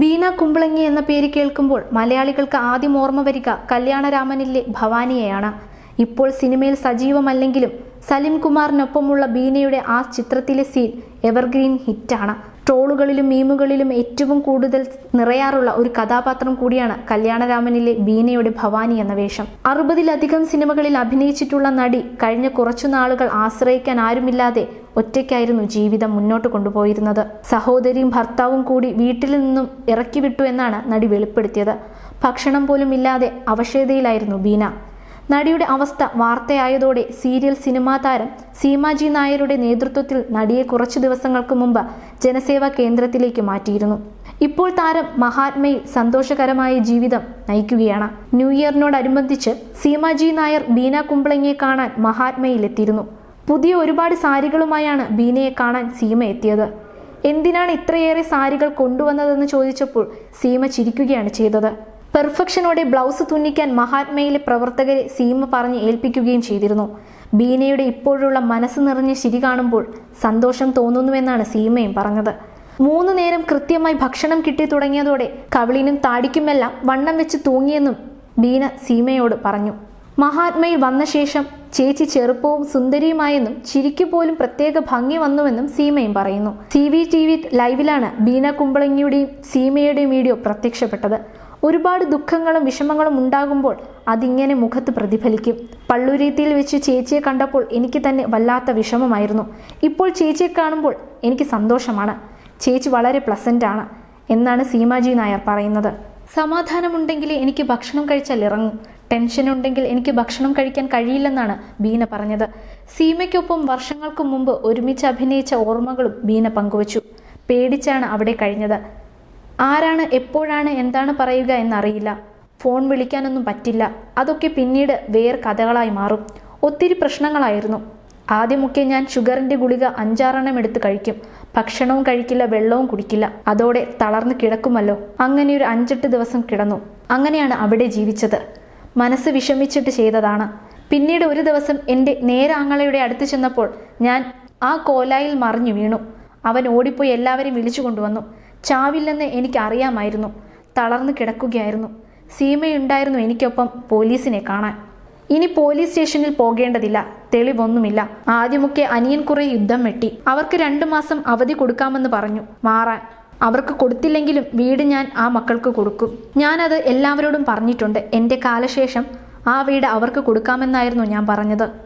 വീണ കുമ്പളങ്ങി എന്ന പേര് കേൾക്കുമ്പോൾ മലയാളികൾക്ക് ആദ്യം ഓർമ്മ വരിക കല്യാണരാമനിലെ ഭവാനിയെയാണ്. ഇപ്പോൾ സിനിമയിൽ സജീവമല്ലെങ്കിലും സലിം കുമാറിനൊപ്പമുള്ള ബീനയുടെ ആ ചിത്രത്തിലെ സീൻ എവർഗ്രീൻ ഹിറ്റാണ്. ട്രോളുകളിലും മീമുകളിലും ഏറ്റവും കൂടുതൽ നിറയാറുള്ള ഒരു കഥാപാത്രം കൂടിയാണ് കല്യാണരാമനിലെ ബീനയുടെ ഭവാനി എന്ന വേഷം. അറുപതിലധികം സിനിമകളിൽ അഭിനയിച്ചിട്ടുള്ള നടി കഴിഞ്ഞ കുറച്ചു നാളുകൾ ആശ്രയിക്കാൻ ആരുമില്ലാതെ ഒറ്റയ്ക്കായിരുന്നു ജീവിതം മുന്നോട്ട് കൊണ്ടുപോയിരുന്നത്. സഹോദരിയും ഭർത്താവും കൂടി വീട്ടിൽ നിന്നും ഇറക്കി വിട്ടു എന്നാണ് നടി വെളിപ്പെടുത്തിയത്. ഭക്ഷണം പോലും ഇല്ലാതെ അവശേതയിലായിരുന്നു ബീന. നടിയുടെ അവസ്ഥ വാർത്തയായതോടെ സീരിയൽ സിനിമാ താരം സീമാജി നായരുടെ നേതൃത്വത്തിൽ നടിയെ കുറച്ചു ദിവസങ്ങൾക്ക് മുമ്പ് ജനസേവാ കേന്ദ്രത്തിലേക്ക് മാറ്റിയിരുന്നു. ഇപ്പോൾ താരം മഹാത്മയിൽ സന്തോഷകരമായ ജീവിതം നയിക്കുകയാണ്. ന്യൂ ഇയറിനോടനുബന്ധിച്ച് സീമാജി നായർ ബീന കുമ്പളങ്ങിയെ കാണാൻ മഹാത്മയിലെത്തിയിരുന്നു. പുതിയ ഒരുപാട് സാരികളുമായാണ് ബീനയെ കാണാൻ സീമ എത്തിയത്. എന്തിനാണ് ഇത്രയേറെ സാരികൾ കൊണ്ടുവന്നതെന്ന് ചോദിച്ചപ്പോൾ സീമ ചിരിക്കുകയാണ് ചെയ്തത്. പെർഫെക്ഷനോടെ ബ്ലൗസ് തുന്നിക്കാൻ മഹാത്മയിലെ പ്രവർത്തകരെ സീമ പറഞ്ഞ് ഏൽപ്പിക്കുകയും ചെയ്തിരുന്നു. ബീനയുടെ ഇപ്പോഴുള്ള മനസ്സ് നിറഞ്ഞ ചിരി കാണുമ്പോൾ സന്തോഷം തോന്നുന്നുവെന്നാണ് സീമയും പറഞ്ഞത്. മൂന്നു നേരം കൃത്യമായി ഭക്ഷണം കിട്ടി തുടങ്ങിയതോടെ കവിളിനും താടിക്കുമെല്ലാം വണ്ണം വെച്ച് തൂങ്ങിയെന്നും ബീന സീമയോട് പറഞ്ഞു. മഹാത്മയിൽ വന്ന ശേഷം ചേച്ചി ചെറുപ്പവും സുന്ദരിയുമായെന്നും ചിരിക്കു പോലും പ്രത്യേക ഭംഗി വന്നുവെന്നും സീമയും പറയുന്നു. സി വി ടി വി ലൈവിലാണ് ബീന കുമ്പളങ്ങിയുടെയും സീമയുടെയും വീഡിയോ പ്രത്യക്ഷപ്പെട്ടത്. ഒരുപാട് ദുഃഖങ്ങളും വിഷമങ്ങളും ഉണ്ടാകുമ്പോൾ അതിങ്ങനെ മുഖത്ത് പ്രതിഫലിക്കും. പള്ളുരീത്തിയിൽ വെച്ച് ചേച്ചിയെ കണ്ടപ്പോൾ എനിക്ക് തന്നെ വല്ലാത്ത വിഷമമായിരുന്നു. ഇപ്പോൾ ചേച്ചിയെ കാണുമ്പോൾ എനിക്ക് സന്തോഷമാണ്. ചേച്ചി വളരെ പ്ലസന്റ് ആണ് എന്നാണ് സീമാജി നായർ പറയുന്നത്. സമാധാനമുണ്ടെങ്കിൽ എനിക്ക് ഭക്ഷണം കഴിച്ചാൽ ഇറങ്ങും. ടെൻഷൻ ഉണ്ടെങ്കിൽ എനിക്ക് ഭക്ഷണം കഴിക്കാൻ കഴിയില്ലെന്നാണ് ബീന പറഞ്ഞത്. സീമയ്ക്കൊപ്പം വർഷങ്ങൾക്ക് മുമ്പ് ഒരുമിച്ച് അഭിനയിച്ച ഓർമ്മകളും ബീന പങ്കുവച്ചു. പേടിച്ചാണ് അവിടെ കഴിഞ്ഞത്. ആരാണ് എപ്പോഴാണ് എന്താണ് പറയുക എന്നറിയില്ല. ഫോൺ വിളിക്കാനൊന്നും പറ്റില്ല. അതൊക്കെ പിന്നീട് വേറെ കഥകളായി മാറും. ഒത്തിരി പ്രശ്നങ്ങളായിരുന്നു. ആദ്യമൊക്കെ ഞാൻ ഷുഗറിന്റെ ഗുളിക അഞ്ചാറെണ്ണം എടുത്ത് കഴിക്കും. ഭക്ഷണവും കഴിക്കില്ല വെള്ളവും കുടിക്കില്ല. അതോടെ തളർന്ന് കിടക്കുമല്ലോ. അങ്ങനെ ഒരു അഞ്ചെട്ട് ദിവസം കിടന്നു. അങ്ങനെയാണ് അവിടെ ജീവിച്ചത്. മനസ്സ് വിഷമിച്ചിട്ട് ചെയ്തതാണ്. പിന്നീട് ഒരു ദിവസം എന്റെ നേരാങ്ങളയുടെ അടുത്ത് ചെന്നപ്പോൾ ഞാൻ ആ കോലായിൽ മറിഞ്ഞു വീണു. അവൻ ഓടിപ്പോയി എല്ലാവരെയും വിളിച്ചു കൊണ്ടുവന്നു. ചാവില്ലെന്ന് എനിക്കറിയാമായിരുന്നു. തളർന്നു കിടക്കുകയായിരുന്നു. സീമയുണ്ടായിരുന്നു എനിക്കൊപ്പം പോലീസിനെ കാണാൻ. ഇനി പോലീസ് സ്റ്റേഷനിൽ പോകേണ്ടതില്ല. തെളിവൊന്നുമില്ല. ആദ്യമൊക്കെ അനിയൻ കുറെ യുദ്ധം വെട്ടി. അവർക്ക് രണ്ടു മാസം അവധി കൊടുക്കാമെന്ന് പറഞ്ഞു മാറാൻ. അവർക്ക് കൊടുത്തില്ലെങ്കിലും വീട് ഞാൻ ആ മക്കൾക്ക് കൊടുക്കും. ഞാനത് എല്ലാവരോടും പറഞ്ഞിട്ടുണ്ട്. എന്റെ കാലശേഷം ആ വീട് അവർക്ക് കൊടുക്കാമെന്നായിരുന്നു ഞാൻ പറഞ്ഞത്.